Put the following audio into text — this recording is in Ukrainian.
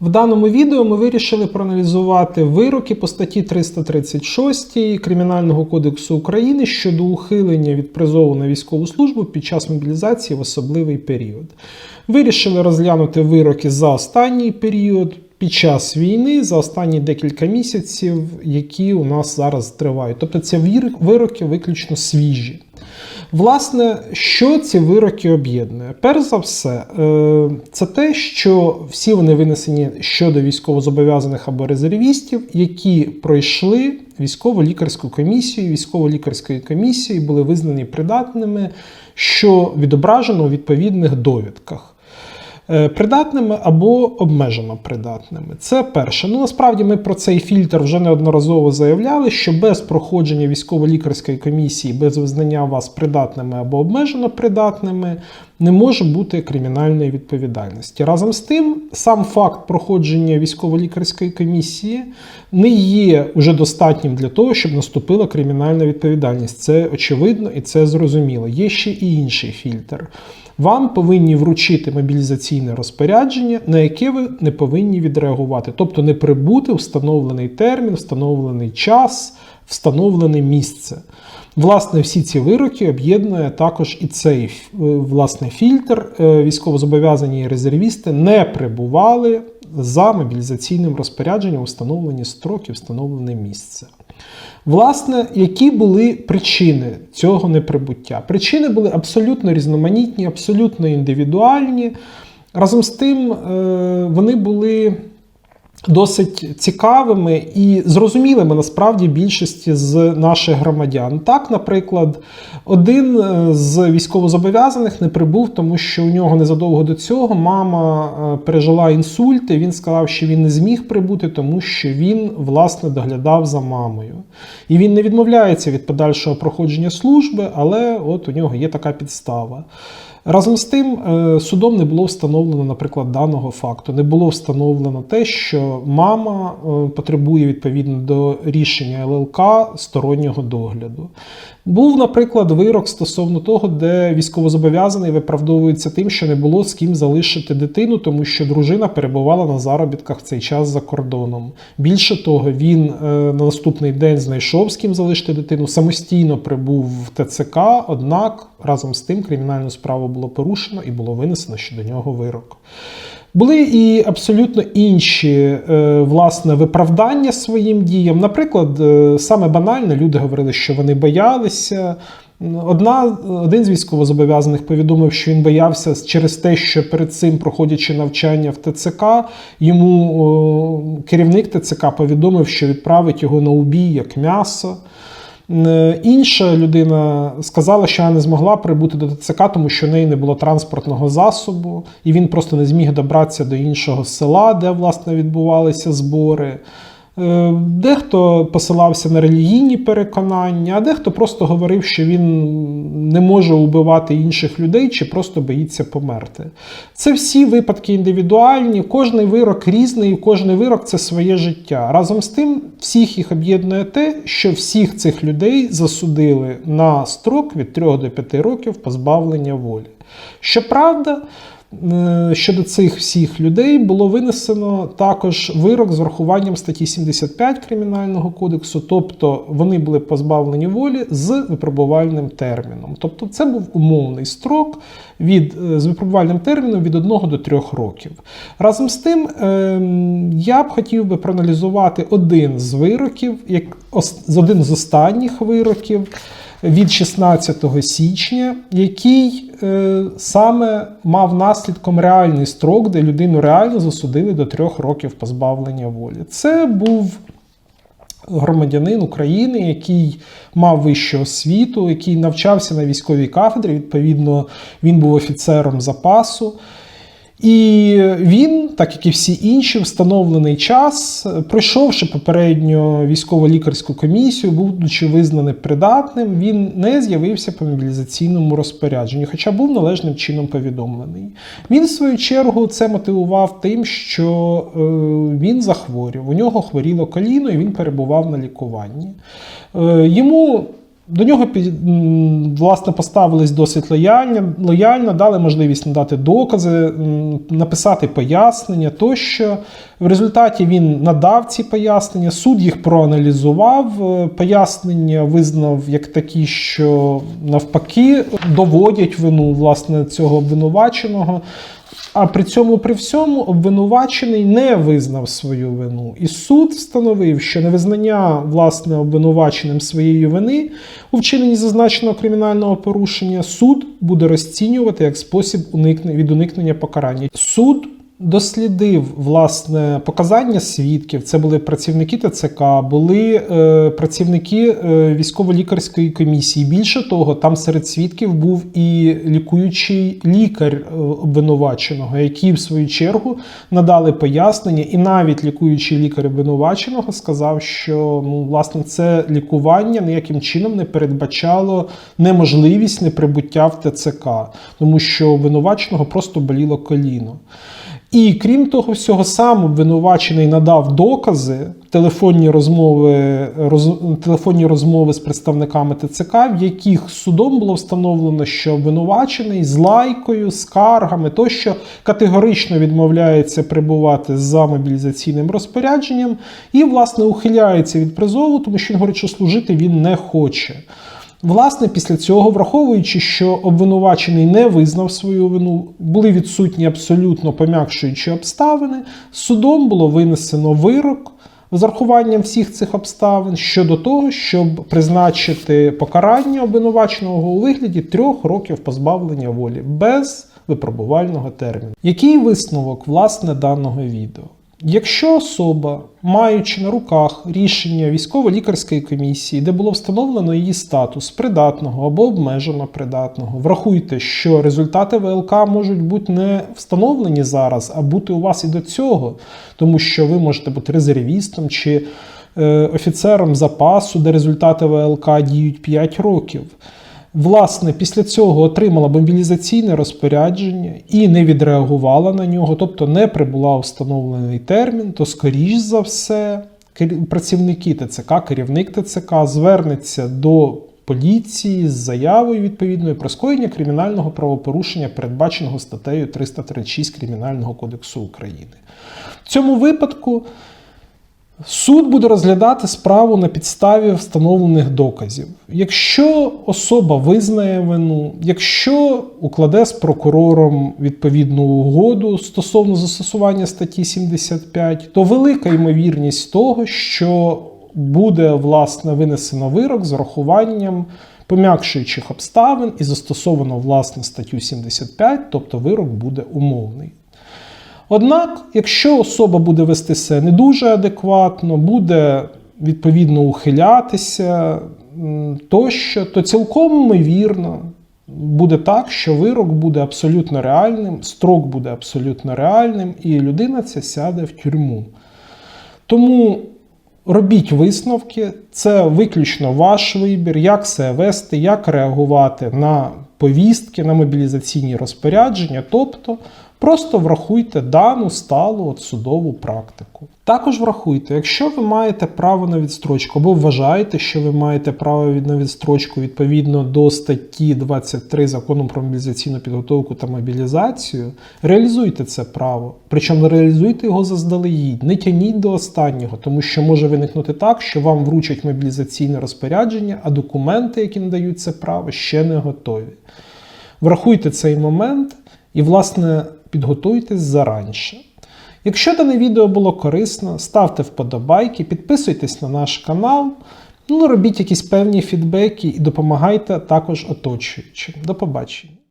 В даному відео ми вирішили проаналізувати вироки по статті 336 Кримінального кодексу України щодо ухилення від призову на військову службу під час мобілізації в особливий період. Вирішили розглянути вироки за останній період. Під час війни за останні декілька місяців, які у нас зараз тривають. Тобто вір- вироки виключно свіжі. Власне, що ці вироки об'єднує? Перш за все, е, це те, що всі вони винесені щодо військовозобов'язаних або резервістів, які пройшли військово-лікарську комісію, військово-лікарської комісії були визнані придатними, що відображено у відповідних довідках. Е, Придатними або обмежено придатними. Це перше. Ну насправді ми про цей фільтр вже неодноразово заявляли, що без проходження військово-лікарської комісії, без визнання вас придатними або обмежено придатними, не може бути кримінальної відповідальності. Разом з тим, сам факт проходження військово-лікарської комісії не є уже достатнім для того, щоб наступила кримінальна відповідальність. Це очевидно і це зрозуміло. Є ще і інший фільтр. Вам повинні вручити мобілізаційне розпорядження, на яке ви не повинні відреагувати, тобто не прибути встановлений термін, встановлений час, встановлене місце. Власне, всі ці вироки об'єднує також і цей е, власне фільтр. Е, Військовозобов'язані і резервісти не прибували за мобілізаційним розпорядженням встановлені строки, встановлене місце. Власне, які були причини цього неприбуття? Причини були абсолютно різноманітні, абсолютно індивідуальні. Разом з тим, е, вони були досить цікавими і зрозумілими насправді більшості з наших громадян. Так, наприклад, один е, з військовозобов'язаних не прибув, тому що у нього незадовго до цього мама е, пережила інсульт, і він сказав, що він не зміг прибути, тому що він власне доглядав за мамою. І він не відмовляється від подальшого проходження служби, але от у нього є така підстава. Разом з тим, е, судом не було встановлено, наприклад, даного факту. Не було встановлено те, що мама е, потребує відповідно до рішення ЛЛК стороннього догляду. Був, наприклад, вирок стосовно того, де військовозобов'язаний виправдовується тим, що не було з ким залишити дитину, тому що дружина перебувала на заробітках в цей час за кордоном. Більше того, він е, на наступний день знайшов з ким залишити дитину, самостійно прибув в ТЦК, однак разом з тим кримінальну справу було порушено і було винесено щодо нього вирок. Були і абсолютно інші е, власне виправдання своїм діям. Наприклад, е, саме банально люди говорили, що вони боялися. Одна, один з військовозобов'язаних повідомив, що він боявся через те, що перед цим, проходячи навчання в ТЦК, йому о, керівник ТЦК повідомив, що відправить його на убій як м'ясо. Е, Інша людина сказала, що вона не змогла прибути до ТЦК, тому що в неї не було транспортного засобу, і він просто не зміг добратися до іншого села, де власне відбувалися збори. Е, Дехто посилався на релігійні переконання, а дехто просто говорив, що він не може убивати інших людей чи просто боїться померти. Це всі випадки індивідуальні, кожний вирок різний, і кожний вирок це своє життя. Разом з тим, всіх їх об'єднує те, що всіх цих людей засудили на строк від 3 до 5 років позбавлення волі. Щоправда, Щодо цих всіх людей було винесено також вирок з врахуванням статті 75 Кримінального кодексу, тобто вони були позбавлені волі з випробувальним терміном. Тобто це був умовний строк від, е, з випробувальним терміном від 1 до 3 років. Разом з тим, е, я б хотів би проаналізувати один з вироків, як один з останніх вироків від 16 січня, який е, саме мав наслідком реальний строк, де людину реально засудили до трьох років позбавлення волі. Це був громадянин України, який мав вищу освіту, який навчався на військовій кафедрі. Відповідно, він був офіцером запасу. І він, так як і всі інші, встановлений час, пройшовши попередньо військово-лікарську комісію, будучи визнаний придатним, він не з'явився по мобілізаційному розпорядженню, хоча був належним чином повідомлений. Він, в свою чергу, це мотивував тим, що е, він захворів. У нього хворіло коліно, і він перебував на лікуванні. Е, йому До нього власне поставились досить лояльно, лояльно, дали можливість надати докази, написати пояснення тощо. В результаті він надав ці пояснення, суд їх проаналізував. е, Пояснення визнав як такі, що навпаки доводять вину власне цього обвинуваченого. А при цьому при всьому обвинувачений не визнав свою вину, і суд встановив, що невизнання власне обвинуваченим своєї вини у вчиненні зазначеного кримінального порушення суд буде розцінювати як спосіб уникнення від уникнення покарання. Суд дослідив власне показання свідків. Це були працівники ТЦК, були е, працівники е, військово-лікарської комісії. Більше того, там серед свідків був і лікуючий лікар е, обвинуваченого, які в свою чергу надали пояснення, і навіть лікуючий лікар обвинуваченого сказав, що ну власне це лікування ніяким чином не передбачало неможливість неприбуття в ТЦК, тому що обвинуваченого просто боліло коліно. І крім того всього, сам обвинувачений надав докази, телефонні розмови, роз, телефонні розмови з представниками ТЦК, в яких судом було встановлено, що обвинувачений з лайкою, скаргами тощо категорично відмовляється прибувати за мобілізаційним розпорядженням і, власне, ухиляється від призову, тому що він говорить, що служити він не хоче. Власне, після цього, враховуючи, що обвинувачений не визнав свою вину, були відсутні абсолютно пом'якшуючі обставини, судом було винесено вирок з урахуванням всіх цих обставин щодо того, щоб призначити покарання обвинуваченого у вигляді трьох років позбавлення волі без випробувального терміну. Який висновок власне даного відео? Якщо особа, маючи на руках рішення військово-лікарської комісії, де було встановлено її статус придатного або обмежено придатного, врахуйте, що результати ВЛК можуть бути не встановлені зараз, а бути у вас і до цього, тому що ви можете бути резервістом чи е, офіцером запасу, де результати ВЛК діють 5 років. Власне, після цього отримала мобілізаційне розпорядження і не відреагувала на нього, тобто не прибула встановлений термін, то, скоріш за все, працівники ТЦК, керівник ТЦК звернеться до поліції з заявою відповідною про скоєння кримінального правопорушення, передбаченого статтею 336 Кримінального кодексу України. В цьому випадку Суд буде розглядати справу на підставі встановлених доказів. Якщо особа визнає вину, якщо укладе з прокурором відповідну угоду стосовно застосування статті 75, то велика ймовірність того, що буде власне винесено вирок з урахуванням пом'якшуючих обставин і застосовано власне статтю 75, тобто вирок буде умовний. Однак, якщо особа буде вести себе не дуже адекватно, буде відповідно ухилятися тощо, то цілком ймовірно буде так, що вирок буде абсолютно реальним, строк буде абсолютно реальним, і людина ця сяде в тюрму. Тому робіть висновки, це виключно ваш вибір, як себе вести, як реагувати на повістки, на мобілізаційні розпорядження, тобто просто врахуйте дану сталу от судову практику. Також врахуйте, якщо ви маєте право на відстрочку або вважаєте, що ви маєте право на відстрочку відповідно до статті 23 закону про мобілізаційну підготовку та мобілізацію, реалізуйте це право. Причому реалізуйте його заздалегідь, не тяніть до останнього, тому що може виникнути так, що вам вручать мобілізаційне розпорядження, а документи, які надають це право, ще не готові. Врахуйте цей момент і, власне, підготуйтесь заранше. Якщо дане відео було корисно, ставте вподобайки, підписуйтесь на наш канал, ну, робіть якісь певні фідбеки і допомагайте також оточуючим. До побачення.